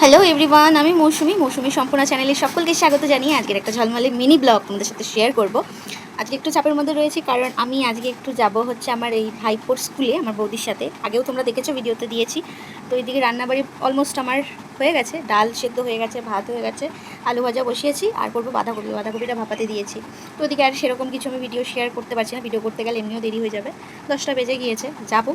Hello everyone আমি মৌসুমি মৌসুমি সম্পূর্ণ চ্যানেলে সকলকে স্বাগত জানিয়ে আজকের একটা ঝলমলে মিনি ব্লগ তোমাদের সাথে শেয়ার করব। আজকে একটু চাপের মধ্যে রয়েছি কারণ আমি আজকে একটু যাব হচ্ছে আমার এই ভাইপোর স্কুলে আমার বৌদির সাথে। আগেও তোমরা দেখেছ ভিডিওতে দিয়েছি। তো এইদিকে রান্নাবাড়ি অলমোস্ট আমার হয়ে গেছে। ডাল সেদ্ধ হয়ে গেছে, ভাত হয়ে গেছে, আলু ভাজা বসিয়েছি, আর করব বাঁধাকপি। বাঁধাকপিটা ভাপাতে দিয়েছি। তো ওদিকে আর সেরকম কিছু আমি ভিডিও শেয়ার করতে পারছি না। ভিডিও করতে গেলে এমনিও দেরি হয়ে যাবে। দশটা বেজে গিয়েছে। যাব।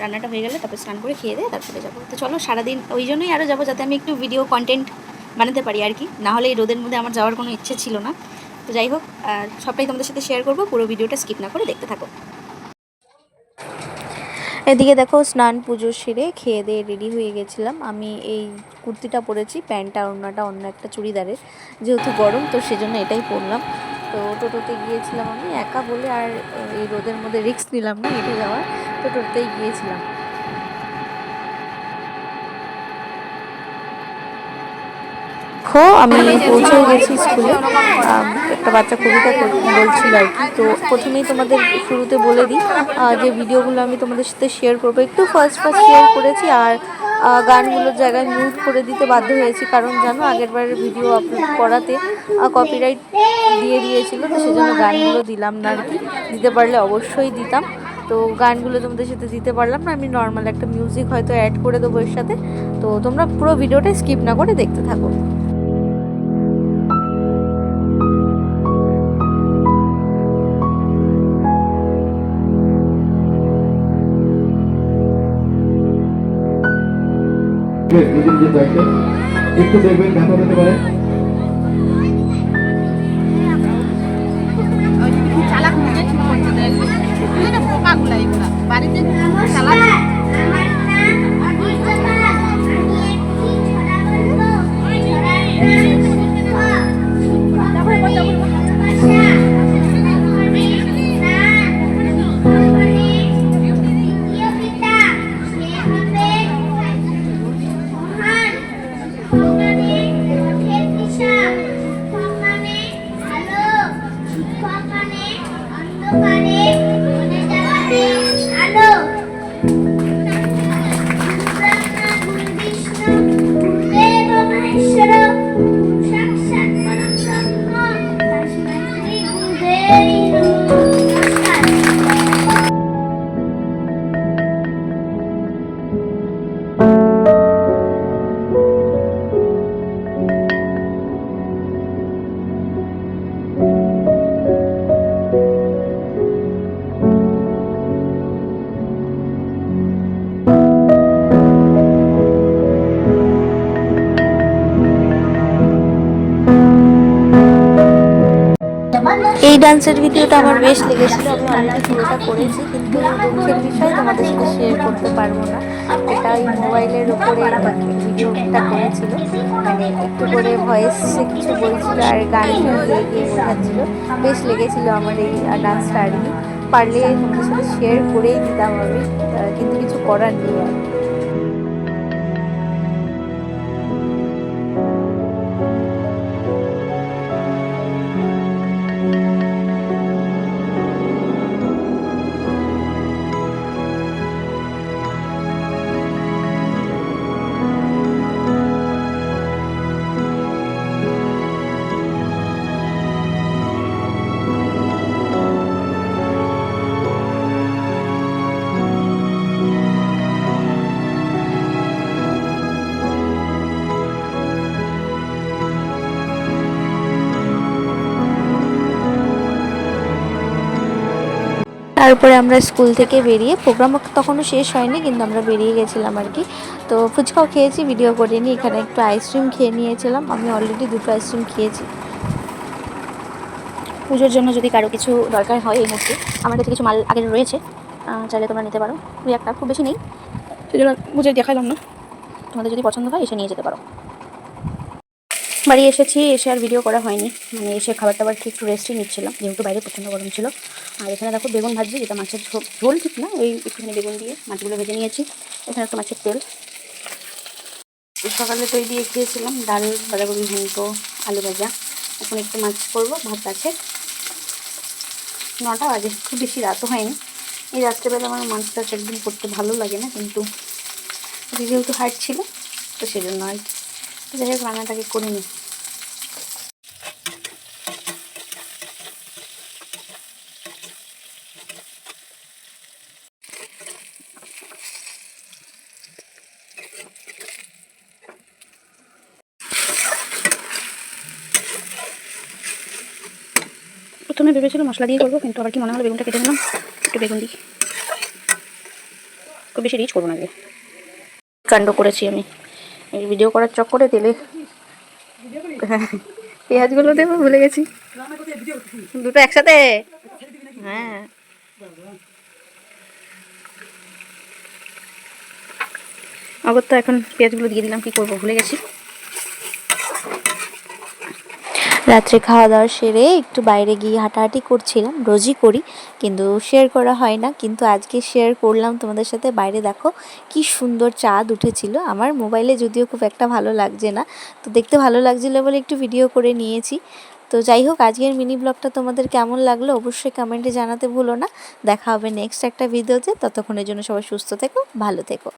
রান্নাটা হয়ে গেলে তারপর স্নান করে খেয়ে দিয়ে তারপরে যাব। তো চলো, সারাদিন ওই জন্যই আরও যাব যাতে আমি একটু ভিডিও কন্টেন্ট বানাতে পারি আর কি। না হলে এই রোদের মধ্যে আমার যাওয়ার কোনো ইচ্ছে ছিল না। তো যাই হোক সবটাই তোমাদের সাথে শেয়ার করব, পুরো ভিডিওটা স্কিপ না করে দেখতে থাকো। এদিকে দেখো, স্নান, পুজো সেরে খেয়ে দিয়ে রেডি হয়ে গেছিলাম। আমি এই কুর্তিটা পরেছি, প্যান্টটা অন্যটা অন্য একটা চুড়িদারের। যেহেতু গরম, তো সেজন্য এটাই পরলাম। তো টোটোতে গিয়েছিলাম আমি, একা বলে আর এই রোদের মধ্যে রিস্ক নিলাম না, হেঁটে যাওয়ার। তো টোটোতেই গিয়েছিলাম। দেখো আমি পৌঁছে গেছি স্কুলে। একটা বাচ্চা কবিতা বলছিল আর কি। তো প্রথমেই তোমাদের শুরুতে বলে দিই যে ভিডিওগুলো আমি তোমাদের সাথে শেয়ার করব। একটু ফার্স্ট ফার্স্ট শেয়ার করেছি আর গানগুলোর জায়গায় মিউট করে দিতে বাধ্য হয়েছি। কারণ জানো আগের বারের ভিডিও আপলোড করাতে কপিরাইট দিয়ে দিয়েছিল তো সেজন্য গানগুলো দিলাম না আর কি। দিতে পারলে অবশ্যই দিতাম। তো গানগুলো তোমাদের সাথে দিতে পারলাম না। আমি নর্মাল একটা মিউজিক হয়তো অ্যাড করে দেবো এর সাথে। তো তোমরা পুরো ভিডিওটা স্কিপ না করে দেখতে থাকো। একটু দেখবেন ব্যথা পেতে পারে এই ডান্সের ভিডিওটা আমার বেশ লেগেছিল, আমি অলরেডি পুরোটা করেছি, কিন্তু দুঃখের বিষয় তোমাদের সাথে শেয়ার করতে পারব না। এটা ওই মোবাইলের উপরে ভিডিওটা করেছিল। মানে একটু করে ভয়েসে কিছু বলছিল আর গান গিয়ে গিয়ে বোঝাচ্ছিল। বেশ লেগেছিল আমার এই ডান্সটা আর কি। পারলে তোমাদের সাথে শেয়ার করেই দিতাম আমি কিন্তু কিছু করার নেই আর তারপরে আমরা স্কুল থেকে বেরিয়ে প্রোগ্রাম তখনও শেষ হয়নি, কিন্তু আমরা বেরিয়ে গেছিলাম আর কি। তো ফুচকাও খেয়েছি ভিডিও করে করিনি, এখানে একটু আইসক্রিম খেয়ে নিয়েছিলাম। আমি অলরেডি দুটো আইসক্রিম খেয়েছি। পুজোর জন্য যদি কারও কিছু দরকার হয় এই মুহূর্তে, আমার কাছে কিছু মাল আগে রয়েছে চাইলে তোমরা নিতে পারো। দুই একটা, খুব বেশি নেই। সেজন্য বুঝে দেখালাম না। তোমাদের যদি পছন্দ হয়, এসে নিয়ে যেতে পারো। বাড়ি এসেছি, এসে আর ভিডিও করা হয়নি। মানে এসে খাবার টাবার খেয়ে একটু রেস্টই নিচ্ছিলাম, যেহেতু বাইরে প্রচণ্ড গরম ছিল। আর এখানে দেখো বেগুন ভাজি যেটা মাছের ঝোল ঠিক না? ওই একটুখানি বেগুন দিয়ে মাছগুলো ভেজে নিয়েছি। এখানে একটু মাছের তেল। সকালে তৈরি দিয়ে খেয়েছিলাম ডাল, বাঁধাকপি ঘন্ট আলু ভাজা। এখন একটু মাছ করব, ভাত আছে। নটা বাজে, খুব বেশি রাতও হয়নি। এই রাত্রেবেলা আমার মাছ টাছ একদম করতে ভালো লাগে না, কিন্তু যেহেতু হাট ছিল, তো সেজন্য আর কি। যাই হোক, রান্নাটাকে করে নিই। প্রথমে ভেবেছিলাম মশলা দিয়ে করব, কিন্তু আবার কি মনে হলো বেগুনটা কেটে নিলাম? একটু বেগুন দিই। খুব বেশি রিচ করব না আগে কাণ্ড করেছি আমি। এই ভিডিও করার চক্করে তেলে পেঁয়াজগুলো দেবো, ভুলে গেছি। দুটো একসাথে? হ্যাঁ। অগর তো এখন পেঁয়াজগুলো দিয়ে দিলাম, কি করব, ভুলে গেছি। রাত্রে খাওয়া দাওয়া সেরে একটু বাইরে গিয়ে হাঁটাহাঁটি করছিলাম, রোজই করি, কিন্তু শেয়ার করা হয় না। কিন্তু আজকে শেয়ার করলাম তোমাদের সাথে। বাইরে দেখো কি সুন্দর চাঁদ উঠেছিল। আমার মোবাইলে যদিও খুব একটা ভালো লাগছে না, তো দেখতে ভালো লাগছিল বলে একটু ভিডিও করে নিয়েছি। তো যাই হোক, আজকের মিনি ব্লগটা তোমাদের কেমন লাগল অবশ্যই কমেন্টে জানাতে ভুলো না। দেখা হবে নেক্সট একটা ভিডিওতে ততক্ষণের জন্য সবাই সুস্থ থেকো, ভালো থেকো।